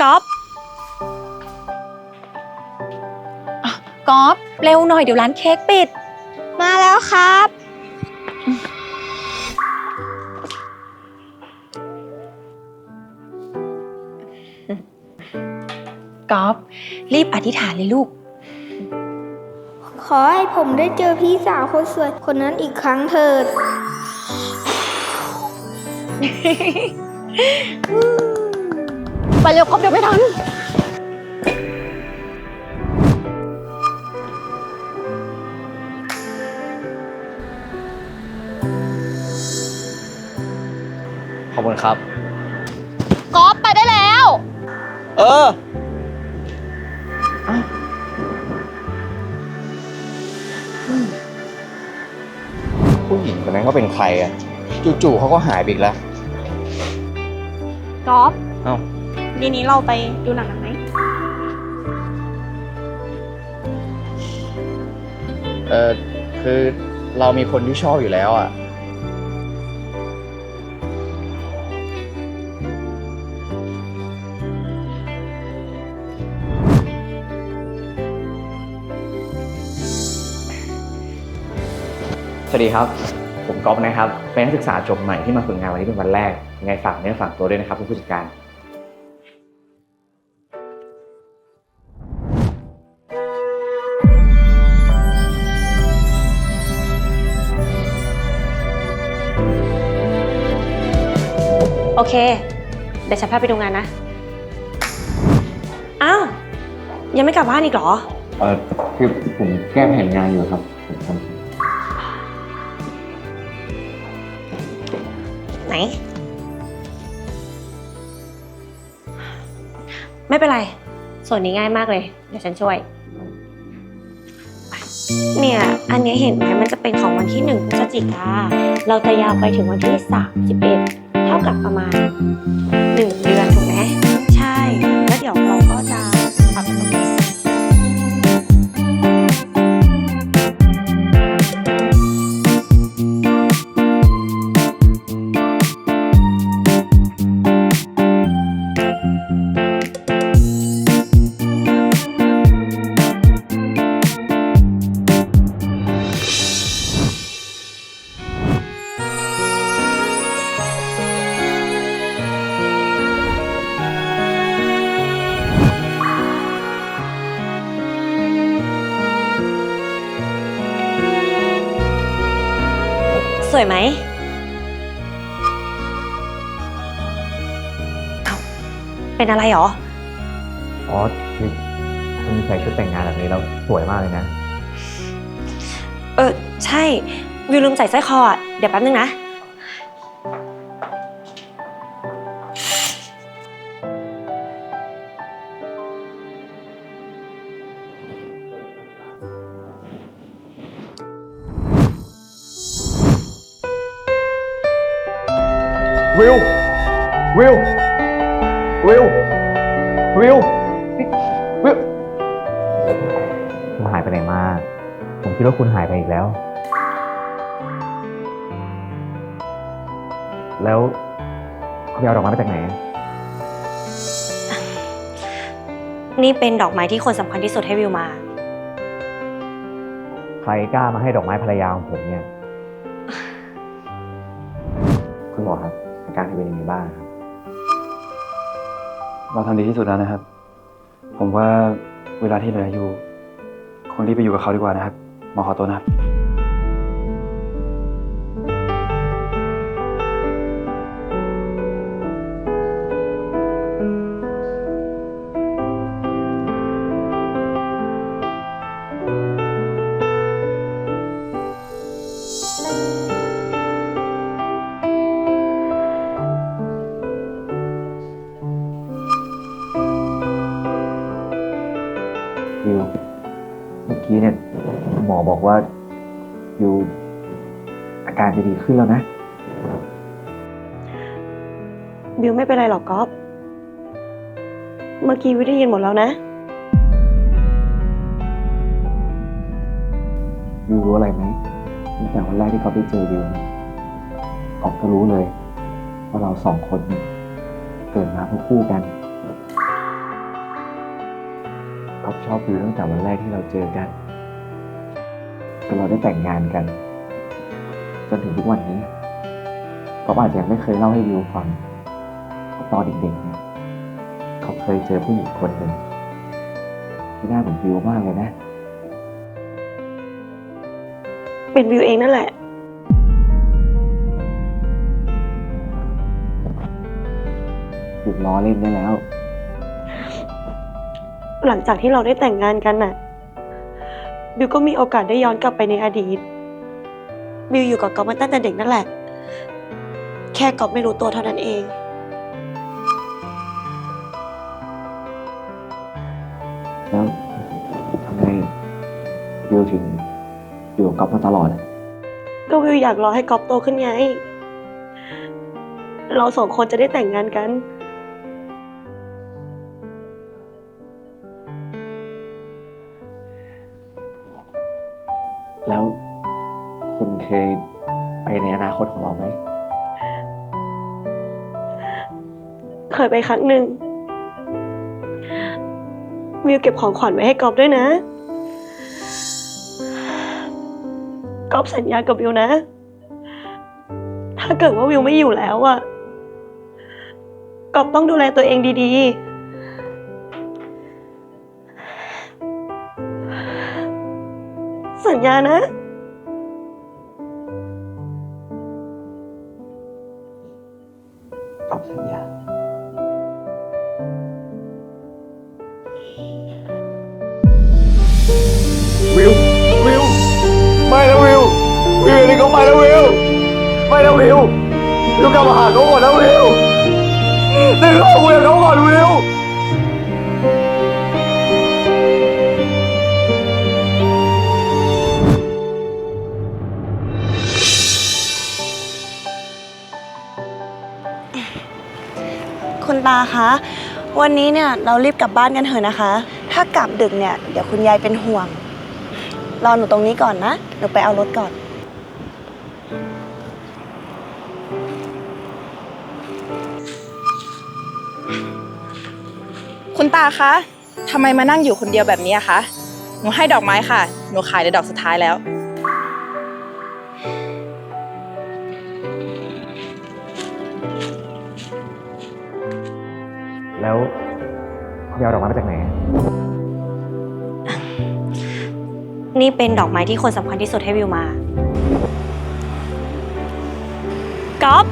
ก๊อฟอะก๊อฟเร็วหน่อยเดี๋ยวร้านเค้กปิด มาแล้วครับ ก๊อฟรีบอธิษฐานเลยลูก ขอให้ผมได้เจอพี่สาวคนสวยคนนั้นอีกครั้งเถิด ไปเร็วก๊อฟเดี๋ยวไม่ทัน ขอบคุณครับ ก๊อฟไปได้แล้ว เออ ผู้หญิงคนนั้นเขาเป็นใครอะจู่ๆเขาก็หายไปอีกแล้วก๊อฟ เอ้า ทีนี้เราไปดูหนังกันไหมเออคือเรามีคนที่ชอบอยู่แล้วอะ สวัสดีครับ ผมก๊อฟนะครับ เป็นนักศึกษาจบใหม่ที่มาฝึกงานวันนี้เป็นวันแรกยังไงฝากเนื้อฝากตัวด้วยนะครับคุณผู้จัดการ โอเค เดี๋ยวฉันพาไปดูงานนะ อ้าว ยังไม่กลับบ้านอีกเหรอ เออคือผมแก้แผนงานอยู่ครับไหน ไม่เป็นไร ส่วนนี้ง่ายมากเลย เดี๋ยวฉันช่วย เนี่ย อันนี้เห็นไหมมันจะเป็นของวันที่หนึ่งพฤศจิกา เราจะยาวไปถึงวันที่สามสิบเอ็ด กับประมาณ วยไหมเอ้าเป็นอะไรหรอ อ๋อคือคุณใส่ชุดแต่งงานแบบนี้แล้วสวยมากเลยนะ เออ ใช่ วิวลืมใส่สร้อยคออะ เดี๋ยวแป๊บนึงนะ วิว วิว วิว วิวนี่วิว คุณหายไปไหนมา ผมคิดว่าคุณหายไปอีกแล้ว แล้วคุณไปเอาดอกไม้มาจากไหน นี่เป็นดอกไม้ที่คนสำคัญที่สุดให้วิวมา ใครกล้ามาให้ดอกไม้ภรรยาของผมเนี่ย เป็นยังไงบ้างครับ เราทำดีที่สุดแล้วนะครับ ผมว่าเวลาที่เหลืออยู่คนรีบไปอยู่กับเขาดีกว่านะครับหมอขอตัวนะครับ วิวเมื่อกี้เนี่ยหมอบอกว่าวิวอาการจะดีขึ้นแล้วนะวิวไม่เป็นไรหรอกก๊อฟเมื่อกี้วิวได้ยินหมดแล้วนะวิวรู้อะไรไหมตั้งแต่วันแรกที่เขาไปเจอวิวเนี่ยออกก็รู้เลย ว่าเราสองคนเนี่ยเกิดมาเพื่อคู่กัน ชอบวิวตั้งแต่วันแรกที่เราเจอกันจนเราได้แต่งงานกัน จนถึงทุกวันนี้ก๊อฟอาจจะยังไม่เคยเล่าให้วิวฟังว่าตอนเด็กๆเนี่ยเขาเคยเจอผู้หญิงคนหนึ่งที่หน้าเหมือนวิวมากเลยนะ เป็นวิวเองนั่นแหละ หยุดล้อเล่นได้แล้ว หลังจากที่เราได้แต่งงานกันน่ะ บิวก็มีโอกาสได้ย้อนกลับไปในอดีต บิวอยู่กับก๊อฟมาตั้งแต่เด็กนั่นแหละ แค่ก๊อฟไม่รู้ตัวเท่านั้นเอง แล้วทำไมวิวถึงอยู่กับก๊อฟมาตลอดอะก็วิวอยากรอให้ก๊อฟโตขึ้นไง เราสองคนจะได้แต่งงานกัน แล้วคุณเคยไปในอนาคตของเราไหม เคยไปครั้งหนึ่ง วิวเก็บของขวัญไว้ให้กอฟด้วยนะ กอฟสัญญากับวิวนะ ถ้าเกิดว่าวิวไม่อยู่แล้วอะกอฟต้องดูแลตัวเองดีๆ สัญญานะ ตอบสัญญา วิว วิว ไม่นะวิว วิวนี่เขาไปแล้ววิว ไม่นะวิววิวกลับมาหาเขาก่อนนะวิวเดี๋ยวเขาคุยกับเขาก่อนวิว ตาคะวันนี้เนี่ยเรารีบกลับบ้านกันเถอะนะคะ ถ้ากลับดึกเนี่ยเดี๋ยวคุณยายเป็นห่วง รอหนูตรงนี้ก่อนนะหนูไปเอารถก่อน คุณตาคะทำไมมานั่งอยู่คนเดียวแบบนี้อะคะ หนูให้ดอกไม้ค่ะ หนูขายในดอกสุดท้ายแล้ว แล้วคุณเอาดอกไม้มาจากไหน นี่เป็นดอกไม้ที่คนสำคัญที่สุดให้วิวมาก๊อฟ